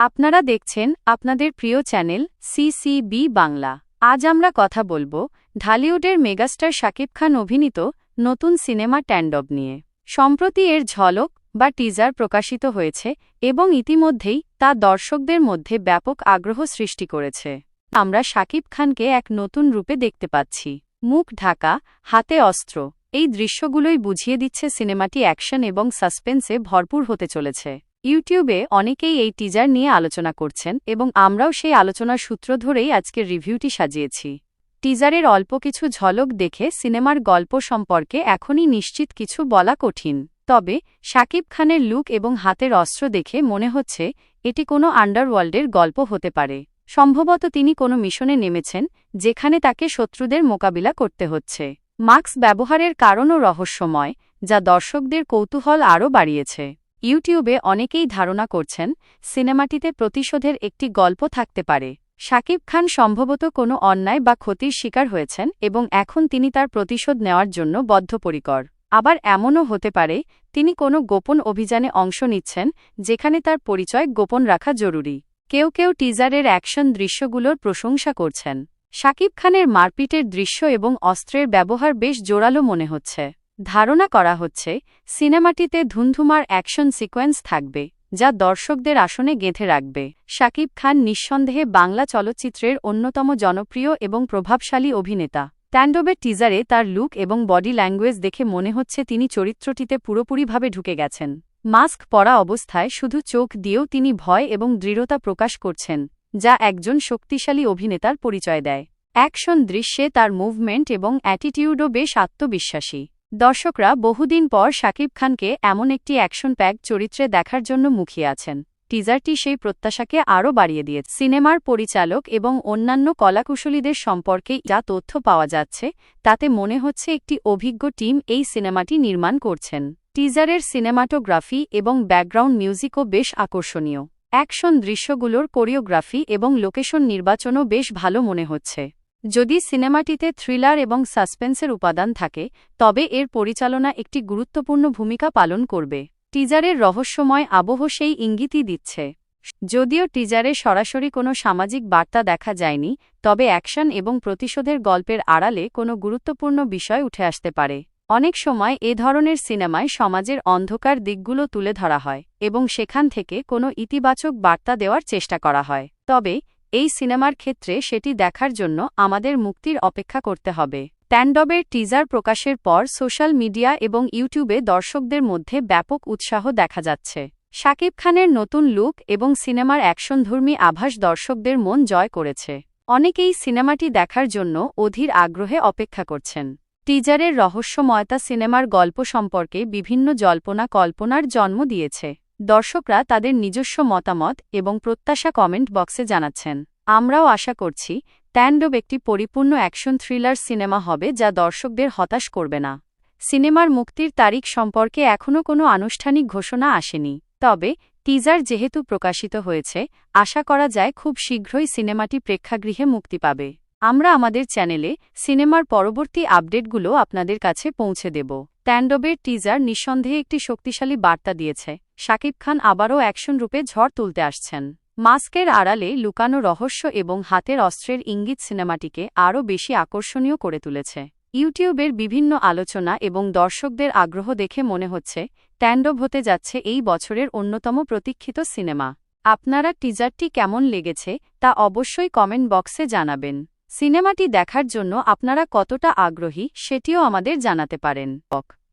আপনারা দেখছেন আপনাদের প্রিয় চ্যানেল সিসিবি বাংলা। আজ আমরা কথা বলব ঢালিউডের মেগাস্টার শাকিব খান অভিনীত নতুন সিনেমা ট্যান্ডব নিয়ে। সম্প্রতি এর ঝলক বা টিজার প্রকাশিত হয়েছে এবং ইতিমধ্যেই তা দর্শকদের মধ্যে ব্যাপক আগ্রহ সৃষ্টি করেছে। আমরা শাকিব খানকে এক নতুন রূপে দেখতে পাচ্ছি। মুখ ঢাকা, হাতে অস্ত্র। এই দৃশ্যগুলোই বুঝিয়ে দিচ্ছে সিনেমাটি অ্যাকশন এবং সাসপেন্সে ভরপুর হতে চলেছে। ইউটিউবে অনেকেই এই টিজার নিয়ে আলোচনা করছেন এবং আমরাও সেই আলোচনার সূত্র ধরেই আজকের রিভিউটি সাজিয়েছি। টিজারের অল্প কিছু ঝলক দেখে সিনেমার গল্প সম্পর্কে এখনই নিশ্চিত কিছু বলা কঠিন। তবে শাকিব খানের লুক এবং হাতের অস্ত্র দেখে মনে হচ্ছে এটি কোনো আন্ডারওয়ার্ল্ডের গল্প হতে পারে। সম্ভবত তিনি কোনো মিশনে নেমেছেন, যেখানে তাকে শত্রুদের মোকাবিলা করতে হচ্ছে। মাস্ক ব্যবহারের কারণও রহস্যময়, যা দর্শকদের কৌতূহল আরও বাড়িয়েছে। ইউটিউবে অনেকেই ধারণা করছেন, সিনেমাটিতে প্রতিশোধের একটি গল্প থাকতে পারে। শাকিব খান সম্ভবত কোনো অন্যায় বা ক্ষতির শিকার হয়েছেন এবং এখন তিনি তার প্রতিশোধ নেওয়ার জন্য বদ্ধপরিকর। আবার এমনও হতে পারে, তিনি কোনো গোপন অভিযানে অংশ নিচ্ছেন, যেখানে তার পরিচয় গোপন রাখা জরুরি। কেউ কেউ টিজারের অ্যাকশন দৃশ্যগুলোর প্রশংসা করছেন। শাকিব খানের মারপিটের দৃশ্য এবং অস্ত্রের ব্যবহার বেশ জোরালো মনে হচ্ছে। ধারণা করা হচ্ছে, সিনেমাটিতে ধুন্ধুমার অ্যাকশন সিকোয়েন্স থাকবে, যা দর্শকদের আসনে গেঁথে রাখবে। শাকিব খান নিঃসন্দেহে বাংলা চলচ্চিত্রের অন্যতম জনপ্রিয় এবং প্রভাবশালী অভিনেতা। ট্যান্ডোবের টিজারে তার লুক এবং বডি ল্যাঙ্গুয়েজ দেখে মনে হচ্ছে তিনি চরিত্রটিতে পুরোপুরিভাবে ঢুকে গেছেন। মাস্ক পরা অবস্থায় শুধু চোখ দিয়েও তিনি ভয় এবং দৃঢ়তা প্রকাশ করছেন, যা একজন শক্তিশালী অভিনেতার পরিচয় দেয়। অ্যাকশন দৃশ্যে তার মুভমেন্ট এবং অ্যাটিটিউডও বেশ আত্মবিশ্বাসী। দর্শকরা বহুদিন পর শাকিব খানকে এমন একটি অ্যাকশন প্যাক চরিত্রে দেখার জন্য মুখিয়ে আছেন। টিজারটি সেই প্রত্যাশাকে আরও বাড়িয়ে দিয়েছে সিনেমার পরিচালক এবং অন্যান্য কলাকুশলীদের সম্পর্কে যা তথ্য পাওয়া যাচ্ছে, তাতে মনে হচ্ছে একটি অভিজ্ঞ টিম এই সিনেমাটি নির্মাণ করছেন। টিজারের সিনেমাটোগ্রাফি এবং ব্যাকগ্রাউন্ড মিউজিকও বেশ আকর্ষণীয়। অ্যাকশন দৃশ্যগুলোর কোরিওগ্রাফি এবং লোকেশন নির্বাচনও বেশ ভালো মনে হচ্ছে। যদি সিনেমাটিতে থ্রিলার এবং সাসপেন্সের উপাদান থাকে, তবে এর পরিচালনা একটি গুরুত্বপূর্ণ ভূমিকা পালন করবে। টিজারের রহস্যময় আবহ সেই ইঙ্গিতই দিচ্ছে। যদিও টিজারে সরাসরি কোনো সামাজিক বার্তা দেখা যায়নি, তবে অ্যাকশন এবং প্রতিশোধের গল্পের আড়ালে কোনো গুরুত্বপূর্ণ বিষয় উঠে আসতে পারে। অনেক সময় এ ধরনের সিনেমায় সমাজের অন্ধকার দিকগুলো তুলে ধরা হয় এবং সেখান থেকে কোনো ইতিবাচক বার্তা দেওয়ার চেষ্টা করা হয়। তবে এই সিনেমার ক্ষেত্রে সেটি দেখার জন্য আমাদের মুক্তির অপেক্ষা করতে হবে। ট্যান্ডবের টিজার প্রকাশের পর সোশ্যাল মিডিয়া এবং ইউটিউবে দর্শকদের মধ্যে ব্যাপক উৎসাহ দেখা যাচ্ছে। শাকিব খানের নতুন লুক এবং সিনেমার অ্যাকশনধর্মী আভাস দর্শকদের মন জয় করেছে। অনেকেই সিনেমাটি দেখার জন্য অধীর আগ্রহে অপেক্ষা করছেন। টিজারের রহস্যময়তা সিনেমার গল্প সম্পর্কে বিভিন্ন জল্পনা কল্পনার জন্ম দিয়েছে। দর্শকরা তাদের নিজস্ব মতামত এবং প্রত্যাশা কমেন্ট বক্সে জানাচ্ছেন, আমরাও আশা করছি ট্যান্ডব একটি পরিপূর্ণ অ্যাকশন থ্রিলার সিনেমা হবে যা দর্শকদের হতাশ করবে না। সিনেমার মুক্তির তারিখ সম্পর্কে এখনও কোনো আনুষ্ঠানিক ঘোষণা আসেনি। তবে, টিজার যেহেতু প্রকাশিত হয়েছে, আশা করা যায় খুব শীঘ্রই সিনেমাটি প্রেক্ষাগৃহে মুক্তি পাবে। আমরা আমাদের চ্যানেলে সিনেমার পরবর্তী আপডেটগুলো আপনাদের কাছে পৌঁছে দেব। ট্যান্ডবের টিজার নিঃসন্দেহে একটি শক্তিশালী বার্তা দিয়েছে। শাকিব খান আবারও অ্যাকশন রূপে ঝড় তুলতে আসছেন। মাস্কের আড়ালে লুকানো রহস্য এবং হাতের অস্ত্রের ইঙ্গিত সিনেমাটিকে আরও বেশি আকর্ষণীয় করে তুলেছে। ইউটিউবের বিভিন্ন আলোচনা এবং দর্শকদের আগ্রহ দেখে মনে হচ্ছে, ট্যান্ডব হতে যাচ্ছে এই বছরের অন্যতম প্রতীক্ষিত সিনেমা। আপনারা টিজারটি কেমন লেগেছে তা অবশ্যই কমেন্ট বক্সে জানাবেন। সিনেমাটি দেখার জন্য আপনারা কতটা আগ্রহী সেটিও আমাদের জানাতে পারেন।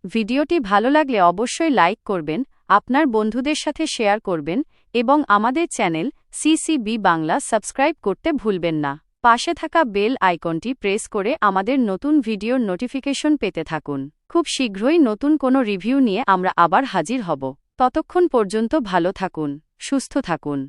ভিডিওটি ভালো লাগলে অবশ্যই লাইক করবেন, আপনার বন্ধুদের সাথে শেয়ার করবেন এবং আমাদের চ্যানেল সিসিবি বাংলা সাবস্ক্রাইব করতে ভুলবেন না। পাশে থাকা বেল আইকনটি প্রেস করে আমাদের নতুন ভিডিওর নোটিফিকেশন পেতে থাকুন। খুব শীঘ্রই নতুন কোনো রিভিউ নিয়ে আমরা আবার হাজির হব। ততক্ষণ পর্যন্ত ভালো থাকুন, সুস্থ থাকুন।